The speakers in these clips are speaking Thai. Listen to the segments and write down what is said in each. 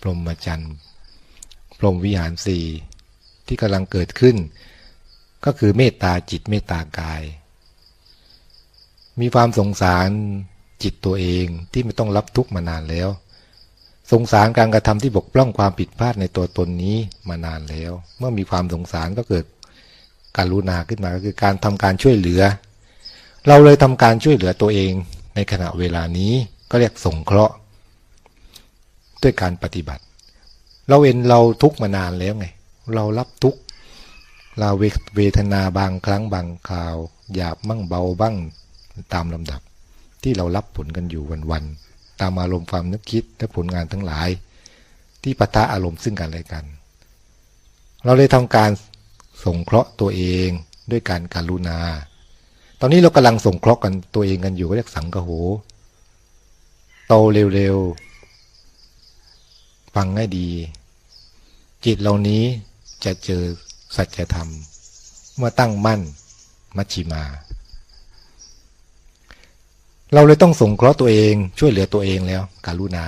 พรหมจรรย์พรหมวิหารสี่ที่กำลังเกิดขึ้น ก็คือเมตตาจิตเมตตากาย มีความสงสารจิตตัวเองที่ไม่ต้องรับทุกข์มานานแล้ว สงสารการกระทำที่บกพร่องความผิดพลาดในตัวตนนี้มานานแล้ว เมื่อมีความสงสารก็เกิดการรุณาขึ้นมาก็คือการทำการช่วยเหลือ เราเลยทำการช่วยเหลือตัวเองในขณะเวลานี้ก็เรียกสงเคราะห์ ด้วยการปฏิบัติ เราเห็นเราทุกมานานแล้วไง เรารับทุกเราเวทนาบางครั้งบางคราวหยาบบ้างเบาบ้างตามลำดับ ที่เรารับผลกันอยู่วันๆตามอารมณ์ความนึกคิดและผลงานทั้งหลาย ที่ปะทะอารมณ์ซึ่งกันและกัน เราเลยทำการสงเคราะห์ตัวเองด้วยการการุณา ตอนนี้เรากำลังสงเคราะห์กันตัวเองกันอยู่ก็เรียกสังกโหโตเร็วๆ ฟังให้ดี จิตเหล่านี้จะเจอสัจธรรม เมื่อตั้งมั่นมัชชิมา เราเลยต้องสงเคราะห์ตัวเองช่วยเหลือตัวเองแล้วการุณา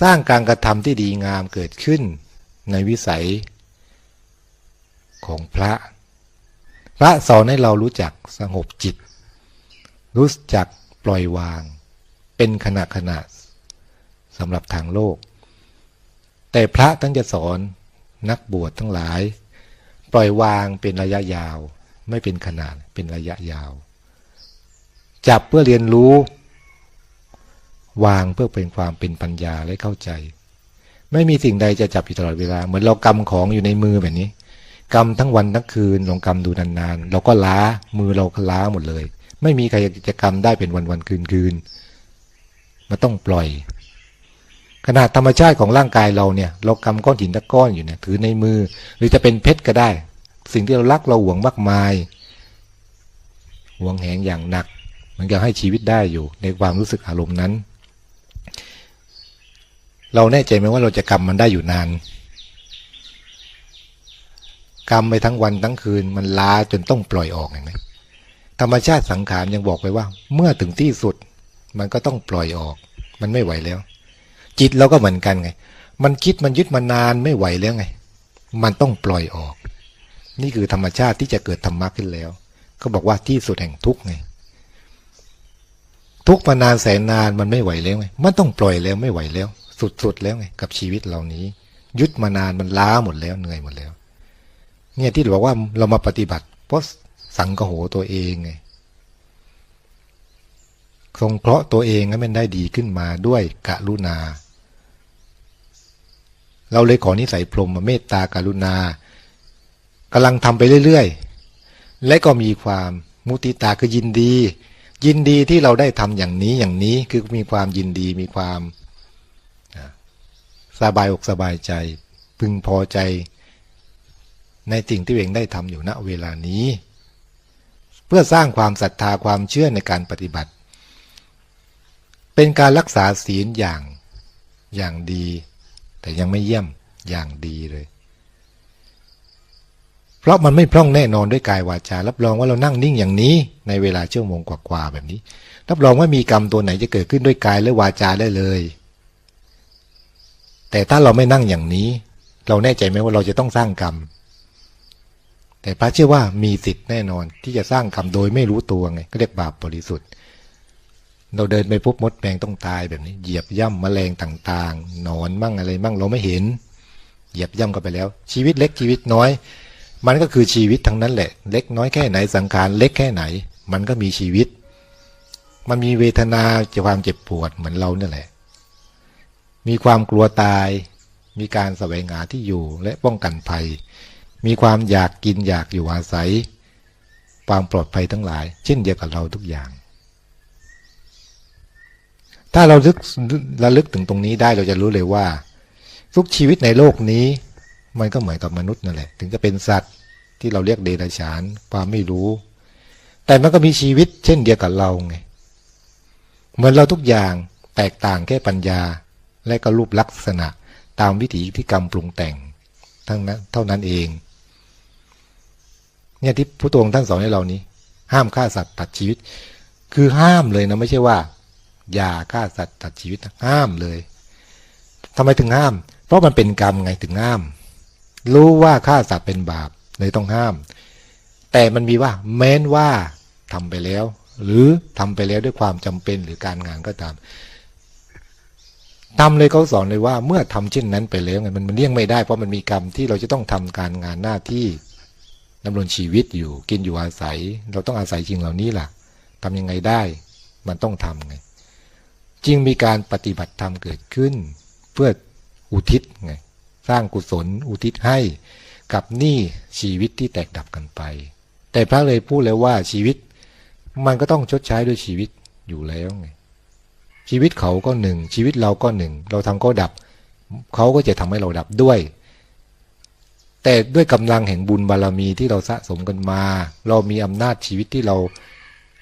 สร้างการกระทำที่ดีงามเกิดขึ้นในวิสัยของพระ พระสอนให้เรารู้จักสงบจิต รู้จักปล่อยวาง เป็นขณะขณะ สำหรับทางโลก แต่พระตั้งจะสอนนักบวชทั้งหลาย ปล่อยวางเป็นระยะยาว ไม่เป็นขนาดเป็นระยะยาว จับเพื่อเรียนรู้ วางเพื่อเป็นความเป็นปัญญาและเข้าใจ ไม่มีสิ่งใดจะจับอยู่ตลอดเวลา เหมือนเรากำของอยู่ในมือแบบนี้กำทั้งวันทั้งคืนลองกำดูนานๆ เราก็ล้ามือเราก็ล้าหมดเลย ไม่มีใครจะกำได้เป็นวันวันคืนคืนมันต้องปล่อย ขนาดธรรมชาติของร่างกายเราเนี่ย เรากำก้อนหินตะก้อนอยู่เนี่ยถือในมือ หรือจะเป็นเพชรก็ได้ สิ่งที่เรารักเราหวงมากมายหวงแหงอย่างหนัก มันก็ให้ชีวิตได้อยู่ในความรู้สึกอารมณ์นั้น เราแน่ใจไหมว่าเราจะกำมันได้อยู่นานกรรมไปทั้งวันทั้งคืนมันล้าจนต้องปล่อยออกเห็นไหมธรรมชาติสังขารยังบอกไปว่า เมื่อถึงที่สุด มันก็ต้องปล่อยออก มันไม่ไหวแล้ว จิตเราก็เหมือนกันไง มันคิดมันยึดมานานไม่ไหวแล้วไง มันต้องปล่อยออก นี่คือธรรมชาติที่จะเกิดธรรมะขึ้นแล้ว ก็บอกว่าที่สุดแห่งทุกไง ทุกมานานแสนนานมันไม่ไหวแล้วไง มันต้องปล่อยแล้วไม่ไหวแล้ว สุดๆแล้วไง กับชีวิตเหล่านี้ ยึดมานานมันล้าหมดแล้วเหนื่อยหมดแล้ว เนี่ยที่บอกว่าเรามาปฏิบัติเพราะสังกโหตัวเองไงทรงเคราะห์ตัวเองให้มันได้ดีขึ้นมาด้วยกะลุณา เราเลยขอนิสัยพรหมเมตตากรุณากำลังทำไปเรื่อยๆ และก็มีความมุติตาคือยินดี ยินดีที่เราได้ทำอย่างนี้อย่างนี้คือมีความยินดีมีความสบายอกสบายใจ พึงพอใจ ในสิ่งที่เองได้ทำอยู่ณเวลานี้ เพื่อสร้างความศรัทธาความเชื่อในการปฏิบัติ เป็นการรักษาศีลอย่างอย่างดี แต่ยังไม่เยี่ยมอย่างดีเลย เพราะมันไม่พร่องแน่นอนด้วยกายวาจา รับรองว่าเรานั่งนิ่งอย่างนี้ ในเวลาชั่วโมงกว่าๆแบบนี้ รับรองว่ามีกรรมตัวไหนจะเกิดขึ้นด้วยกายและวาจาได้เลย แต่ถ้าเราไม่นั่งอย่างนี้ เราแน่ใจไหมว่าเราจะต้องสร้างกรรม แต่พระเชื่อว่ามีสิทธิ์แน่นอนที่จะสร้างกรรมโดยไม่รู้ตัวไงก็เรียกบาปบริสุทธิ์ เราเดินไปพบมดแมงต้องตายแบบนี้ เหยียบย่ำมแมลงต่างๆนอนมั่งอะไรมั่งเราไม่เห็น เหยียบย่ำกันไปแล้ว ชีวิตเล็กชีวิตน้อย มันก็คือชีวิตทั้งนั้นแหละ เล็กน้อยแค่ไหนสังขารเล็กแค่ไหน มันก็มีชีวิต มันมีเวทนาจะความเจ็บปวดเหมือนเราเนี่ยแหละ มีความกลัวตาย มีการแสวงหาที่อยู่และป้องกันภัย มีความอยากกินอยากอยู่อาศัย ความปลอดภัยทั้งหลาย เช่นเดียวกับเราทุกอย่าง ถ้าเราลึกระลึกถึงตรงนี้ได้เราจะรู้เลยว่า ทุกชีวิตในโลกนี้ มันก็เหมือนกับมนุษย์นั่นแหละ ถึงจะเป็นสัตว์ที่เราเรียกเดรัจฉานความไม่รู้ แต่มันก็มีชีวิตเช่นเดียวกับเราไงเหมือนเราทุกอย่างแตกต่างแค่ปัญญา และก็รูปลักษณะตามวิถีที่กรรมปรุงแต่ง ทั้งนั้นเท่านั้นเอง เนี่ยที่พระองค์ท่านสอนให้เรานี้ ห้ามฆ่าสัตว์ตัดชีวิต คือห้ามเลยนะไม่ใช่ว่า อย่าฆ่าสัตว์ตัดชีวิตห้ามเลยทำไมถึงห้าม เพราะมันเป็นกรรมไงถึงห้าม รู้ว่าฆ่าสัตว์เป็นบาปเลยต้องห้าม แต่มันมีว่า แม้นว่าทำไปแล้ว หรือทำไปแล้วด้วยความจำเป็นหรือการงานก็ตามทำเลยเขาสอนเลยว่าเมื่อทำเช่นนั้นไปแล้วไงมันมันเลี่ยงไม่ได้เพราะมันมีกรรมที่เราจะต้องทำการงานหน้าที่ดำรงชีวิตอยู่กินอยู่อาศัย เราต้องอาศัยจริงเหล่านี้ล่ะทำยังไงได้ มันต้องทำไง จึงมีการปฏิบัติธรรมเกิดขึ้น เพื่ออุทิศไงสร้างกุศลอุทิศให้กับหนี้ชีวิตที่แตกดับกันไป แต่พระเลยพูดเลยว่าชีวิต มันก็ต้องชดใช้ด้วยชีวิตอยู่แล้วไงชีวิตเขาก็หนึ่ง ชีวิตเราก็หนึ่ง เราทำก็ดับ เขาก็จะทำให้เราดับด้วย แต่ด้วยกำลังแห่งบุญบารรมีที่เราสะสมกันมา เรามีอำนาจชีวิตที่เรา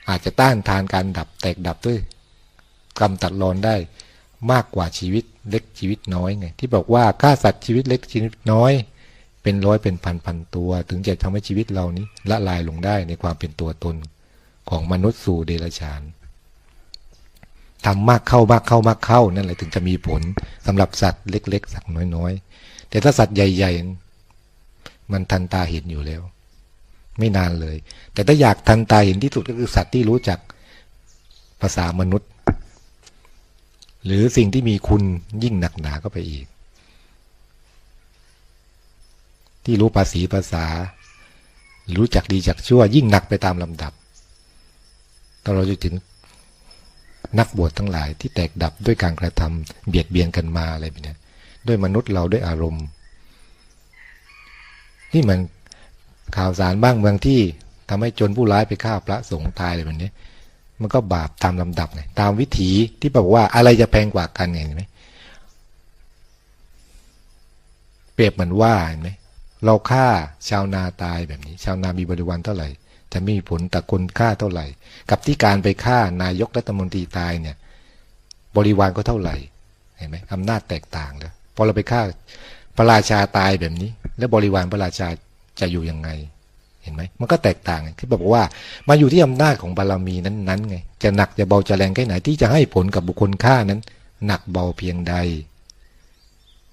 อาจจะต้านทานการดับแตกดับด้วย กรรมตัดรอนได้มากกว่าชีวิตเล็กชีวิตน้อยไงที่บอกว่าฆ่าสัตว์ชีวิตเล็กชีวิตน้อย เป็นร้อยเป็นพันพันตัว ถึงจะทำให้ชีวิตเรานี้ละลายลงได้ในความเป็นตัวตนของมนุษย์สู่เดรัจฉานทำมากเข้ามากเข้ามากเข้านั่นแหละถึงจะมีผลสำหรับสัตว์เล็ก ๆ สัตว์น้อยๆ แต่ถ้าสัตว์ใหญ่ ๆ มันทันตาเห็นอยู่แล้ว ไม่นานเลย แต่ถ้าอยากทันตาเห็นที่สุดก็คือสัตว์ที่รู้จักภาษามนุษย์ หรือสิ่งที่มีคุณยิ่งหนักหนาก็ไปอีก ที่รู้ภาษีภาษา รู้จักดีจักชั่ว ยิ่งหนักไปตามลำดับตลอดจนถึงนักบวชทั้งหลายที่แตกดับด้วยการกระทำเบียดเบียนกันมาอะไรแบบนี้ด้วยมนุษย์เราด้วยอารมณ์ นี่มันข่าวสารบ้างเมืองที่ทำให้จนผู้ร้ายไปฆ่าพระสงฆ์ตายอะไรแบบนี้ มันก็บาปตามลำดับไงตามวิถีที่บอกว่าอะไรจะแพงกว่ากันเห็นไหมเปรียบเหมือนว่าเห็นไหมเราฆ่าชาวนาตายแบบนี้ ชาวนามีบริวารเท่าไหร่ จะมีผลต่คนฆ่าเท่าไหร่ กับที่การไปฆ่านายกรัฐมนตรีตายเนี่ย บริวารก็เท่าไหร่เห็นไหมอำนาจแตกต่างแล้วพอเราไปฆ่าพระราชาตายแบบนี้ แล้วบริวารพระราชาจะอยู่ยังไง เห็นไหมมันก็แตกต่างที่บอกว่ามาอยู่ที่อำนาจของบารรมีนั้นๆไงจะหนักจะเบาจะแรงแค่ไหนที่จะให้ผลกับบุคคลฆ่านั้น หนักเบาเพียงใด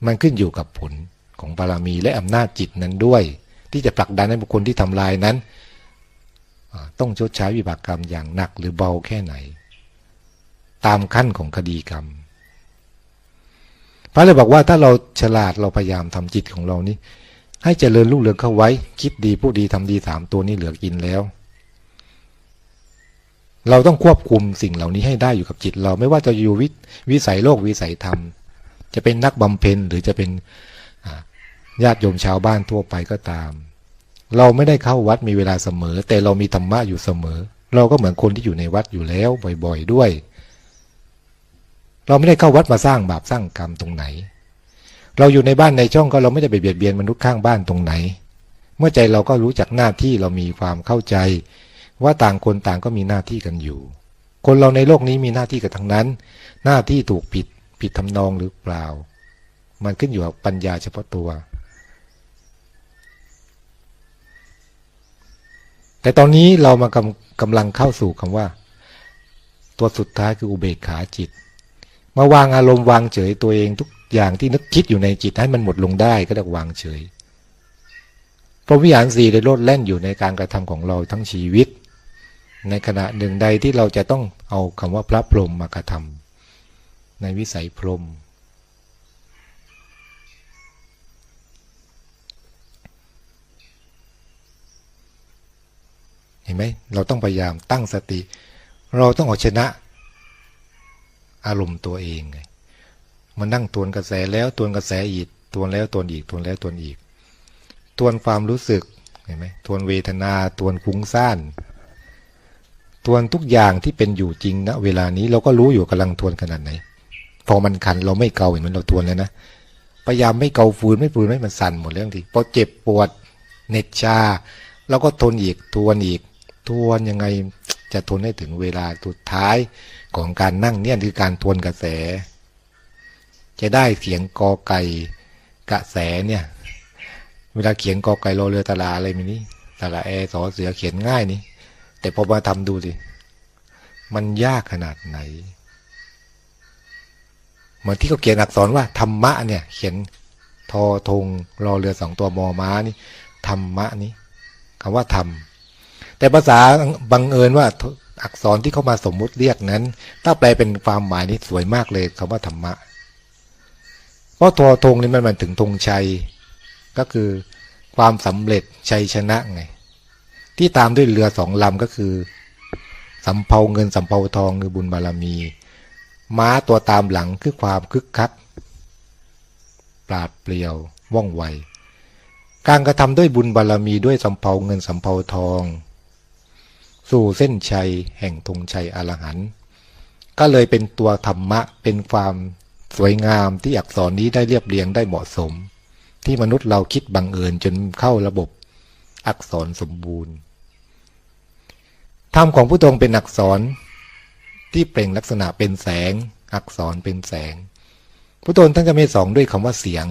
มันขึ้นอยู่กับผลของบารรมีและอำนาจจิตนั้นด้วย ที่จะผลักดันให้บุคคลที่ทำลายนั้น ต้องชดใช้วิบากกรรมอย่างหนักหรือเบาแค่ไหน ตามขั้นของคดีกรรม พระเลยบอกว่าถ้าเราฉลาดเราพยายามทำจิตของเรานี้ ให้เจริญลูกเรืองเข้าไว้ คิดดีผู้ดีทำดีสามตัวนี้เหลือกินแล้ว เราต้องควบคุมสิ่งเหล่านี้ให้ได้อยู่กับจิตเราไม่ว่าจะอยู่วิวสัยโลกวิสัยธรรม จะเป็นนักบำเพ็ญหรือจะเป็นญาติโยมชาวบ้านทั่วไปก็ตาม เราไม่ได้เข้าวัดมีเวลาเสมอ แต่เรามีธรรมะอยู่เสมอ เราก็เหมือนคนที่อยู่ในวัดอยู่แล้วบ่อย ๆด้วย เราไม่ได้เข้าวัดมาสร้างบาปสร้างกรรมตรงไหน เราอยู่ในบ้านในช่องก็เราไม่ได้ไปเบียดเบียนมนุษย์ข้างบ้านตรงไหน เมื่อใจเราก็รู้จักหน้าที่เรามีความเข้าใจ ว่าต่างคนต่างก็มีหน้าที่กันอยู่ คนเราในโลกนี้มีหน้าที่กันทั้งนั้น หน้าที่ถูกผิดผิดทำนองหรือเปล่า มันขึ้นอยู่กับปัญญาเฉพาะตัว แต่ตอนนี้เรามากำกำลังเข้าสู่คำว่า ตัวสุดท้ายคืออุเบกขาจิต มาวางอารมณ์วางเฉยตัวเองทุก อย่างที่นึกคิดอยู่ในจิตให้มันหมดลงได้ก็เรียกวางเฉยพระวิหารสีได้โลดแล่นอยู่ในการกระทำของเราทั้งชีวิต ในขณะหนึ่งใดที่เราจะต้องเอาคำว่าพระพรหมมากระทำในวิสัยพรหมเห็นไหมเราต้องพยายามตั้งสติ เราต้องเอาชนะอารมณ์ตัวเองไง มานั่งตวนกระแสแล้วตวนกระแสอีกตวนแล้วตวนอีกตวนแล้วตวนอีกตวนความรู้สึกเห็นไหมทวนเวทนาทวนฟุ้งซ่านทวนทุกอย่างที่เป็นอยู่จริงนะเวลานี้เราก็รู้อยู่กำลังทวนขนาดไหน พอมันคันเราไม่เกาเห็นมันเราทวนแล้วนะพยายามไม่เกาฟืนไม่ฟืนไม่มันสั่นหมดเรื่องทีพอเจ็บปวดเน็ดชาเราก็ทนอีกทวนอีกทวนยังไงจะทนให้ถึงเวลาสุดท้ายของการนั่งเนี่ยคือการทวนกระแส จะได้เสียงกอไก่กระแสเนี่ย เวลาเขียนกอไก่รอเรือตลาอะไรมีนี้ตลาแอสอเสือเขียนง่ายนี่ แต่พอมาทำดูสิมันยากขนาดไหนเหมือนที่เขาเขียนอักษรว่าธรรมะเนี่ย เขียนทอธงรอเรือสองตัวมอม้านี่ธรรมะนี้คำว่าธรรมแต่ภาษาบังเอิญว่าอักษรที่เขามาสมมุติเรียกนั้น ถ้าแปลเป็นความหมายนี่สวยมากเลยคำว่าธรรมะ เพราะทอธงนี่มันมายถึงธงชัย ก็คือความสำเร็จชัยชนะไง ที่ตามด้วยเรือสองลำก็คือสำเภาเงินสำเภาทองคือบุญบารมี ม้าตัวตามหลังคือความคึกคัก ปราดเปรียวว่องไว การกระทำด้วยบุญบารมีด้วยสำเภาเงินสำเภาทอง สู่เส้นชัยแห่งธงชัยอรหันต์ก็เลยเป็นตัวธรรมะเป็นความ สวยงามที่อักษรนี้ได้เรียบเรียงได้เหมาะสม ที่มนุษย์เราคิดบังเอิญจนเข้าระบบอักษรสมบูรณ์ธรรมของผู้ตรงเป็นอักษรที่เปล่งลักษณะเป็นแสง อักษรเป็นแสง ผู้ตนท่านจะไม่สองด้วยคำว่าเสียง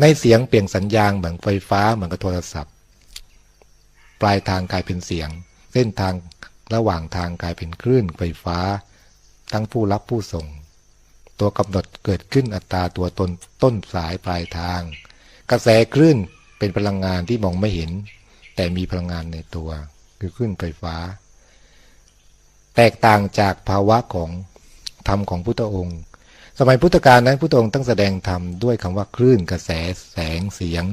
ในเสียงเปลี่ยนสัญญาณเหมือนไฟฟ้าเหมือนกับโทรศัพท์ ปลายทางกลายเป็นเสียง เส้นทางระหว่างทางกลายเป็นคลื่นไฟฟ้า ทั้งผู้รับผู้ส่ง ตัวกำหนดเกิดขึ้นอัตราตัวตนต้นสายปลายทาง กระแสคลื่นเป็นพลังงานที่มองไม่เห็น แต่มีพลังงานในตัว คือคลื่นไฟฟ้า แตกต่างจากภาวะของธรรมของพุทธองค์ สมัยพุทธกาลนั้นพุทธองค์ต้องแสดงธรรมด้วยคำว่าคลื่นกระแสแสงเสียง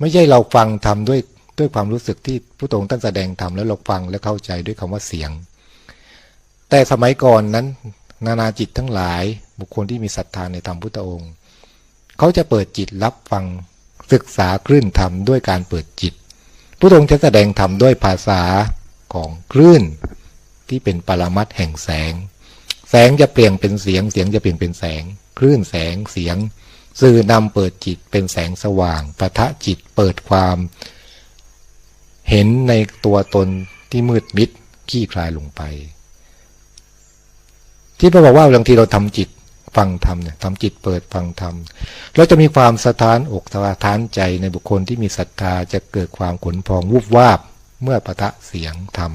ไม่ใช่เราฟังธรรมด้วยด้วยความรู้สึกที่พุทธองค์ท่านแสดงธรรมแล้วเราฟังและเข้าใจด้วยคำว่าเสียง แต่สมัยก่อนนั้น นานาจิตทั้งหลายบุคคลที่มีศรัทธาในธรรมพุทธองค์ เขาจะเปิดจิตรับฟังศึกษาคลื่นธรรมด้วยการเปิดจิตพุทธองค์จะแสดงธรรมด้วยภาษาของคลื่นที่เป็นปรมัตแห่งแสง แสงจะเปลี่ยนเป็นเสียงเสียงจะเปลี่ยนเป็นแสง คลื่นแสงเสียง สื่อนำเปิดจิตเป็นแสงสว่างปะทะจิตเปิดความ เห็นในตัวตนที่มืดมิดขี้คลายลงไป ที่พระบอกว่าบางทีเราทำจิตฟังธรรมเนี่ยทำจิตเปิดฟังธรรมเราจะมีความสะท้านอกสะท้านใจในบุคคลที่มีศรัทธาจะเกิดความขนพองวูบวาบเมื่อปะทะเสียงธรรม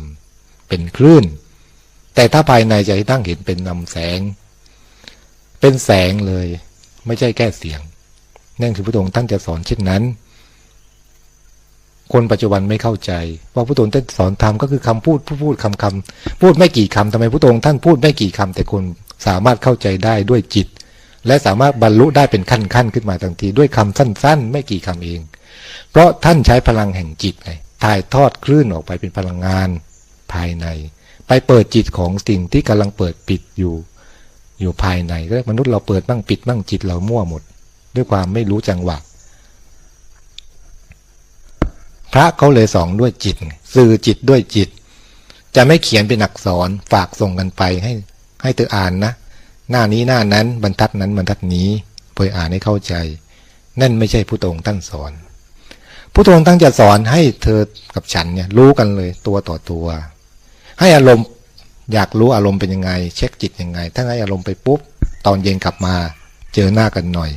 เป็นคลื่น แต่ถ้าภายในใจตั้งเห็นเป็นนำแสง เป็นแสงเลย ไม่ใช่แค่เสียงนั่นคือพระองค์ท่านจะสอนเช่นนั้น คนปัจจุบันไม่เข้าใจ ว่าพระองค์ท่านสอนธรรมก็คือคำพูดพูดพูดคำคำพูดไม่กี่คำทำไมพระองค์ท่านพูดไม่กี่คำแต่คนสามารถเข้าใจได้ด้วยจิต และสามารถบรรลุได้เป็นขั้นขั้นขึ้นมาทันที ด้วยคำสั้น ๆ ไม่กี่คำเอง เพราะท่านใช้พลังแห่งจิตไงถ่ายทอดคลื่นออกไปเป็นพลังงานภายใน ไปเปิดจิตของสิ่งที่กำลังเปิดปิดอยู่ อยู่ภายในก็มนุษย์เราเปิดบ้างปิดบ้างจิตเรามั่วหมด ด้วยความไม่รู้จังหวะ พ ระเขาเลยสองด้วยจิต สื่อจิตด้วยจิต จะไม่เขียนเป็นอักษรฝากส่งกันไปให้ ให้เธออ่านนะ หน้านี้หน้านั้นบรรทัดนั้นบรรทัดนี้เพื่ออ่านให้เข้าใจ นั่นไม่ใช่ผู้ตรงท่านสอนผู้ตรงตั้งจะสอนให้เธอกับฉันเนี่ยรู้กันเลยตัวต่อตัว ให้อารมณ์อยากรู้อารมณ์เป็นยังไง เช็คจิตยังไง ถ้าให้อารมณ์ไปปุ๊บ ตอนเย็นกลับมา เจอหน้ากันหน่อย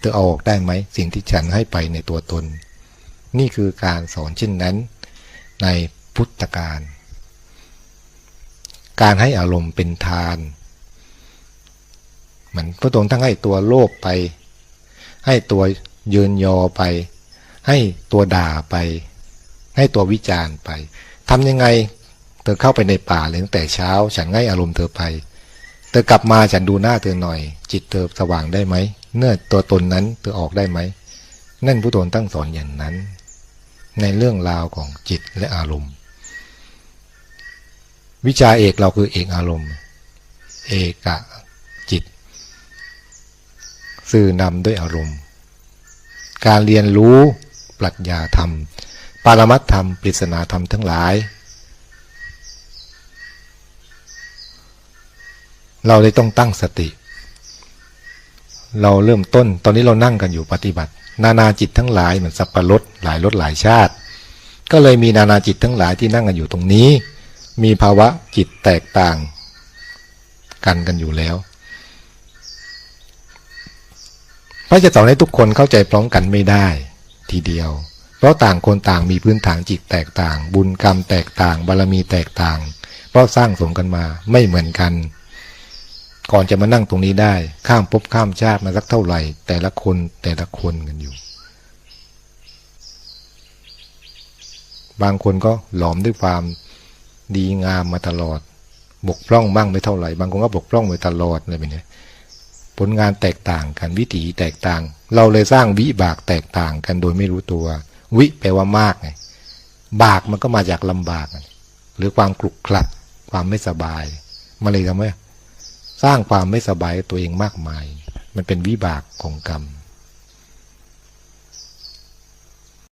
เธอเอาออกได้ไหมสิ่งที่ฉันให้ไปในตัวตน นี่คือการสอนเช่นนั้น ในพุทธการ การให้อารมณ์เป็นทานเหมือนพระองค์ทั้งให้ตัวโลภไป ให้ตัวเยินยอไป ให้ตัวด่าไป ให้ตัววิจารณ์ไปทำยังไงเธอเข้าไปในป่าเลยตั้งแต่เช้า ฉันให้อารมณ์เธอไป เธอกลับมาฉันดูหน้าเธอหน่อย จิตเธอสว่างได้ไหมเนื้อตัวตนนั้นเธอออกได้ไหมนั่นผู้ตนตั้งสอนอย่างนั้น ในเรื่องราวของจิตและอารมณ์ วิชาเอกเราคือเอกอารมณ์ เอกะจิต สื่อนำด้วยอารมณ์ การเรียนรู้ปรัชญาธรรม ปารมัตธรรม ปริศนาธรรมทั้งหลาย เราเลยต้องตั้งสติ เราเริ่มต้น ตอนนี้เรานั่งกันอยู่ปฏิบัติ นานาจิตทั้งหลายเหมือนสับปะรดหลายรสหลายชาติ ก็เลยมีนานาจิตทั้งหลายที่นั่งกันอยู่ตรงนี้ มีภาวะจิตแตกต่างกันกันอยู่แล้ว พระจะสอนให้ทุกคนเข้าใจพร้อมกันไม่ได้ทีเดียว เพราะต่างคนต่างมีพื้นฐานจิตแตกต่าง บุญกรรมแตกต่าง บารมีแตกต่าง เพราะสร้างสมกันมาไม่เหมือนกัน ก่อนจะมานั่งตรงนี้ได้ ข้ามภพข้ามชาติมาสักเท่าไหร่ แต่ละคนแต่ละคนกันอยู่ บางคนก็หลอมด้วยความดีงามมาตลอด บกพร่องบ้างไม่เท่าไหร่ บางคนก็บกพร่องไปตลอดอะไรแบบนี้ผลงานแตกต่างกันวิถีแตกต่าง เราเลยสร้างวิบากแตกต่างกันโดยไม่รู้ตัว วิแปลว่ามากไงบากมันก็มาจากลำบาก หรือความกลุกคลักความไม่สบายมาเลยทำให้ สร้างความไม่สบายตัวเองมากมาย มันเป็นวิบากของกรรม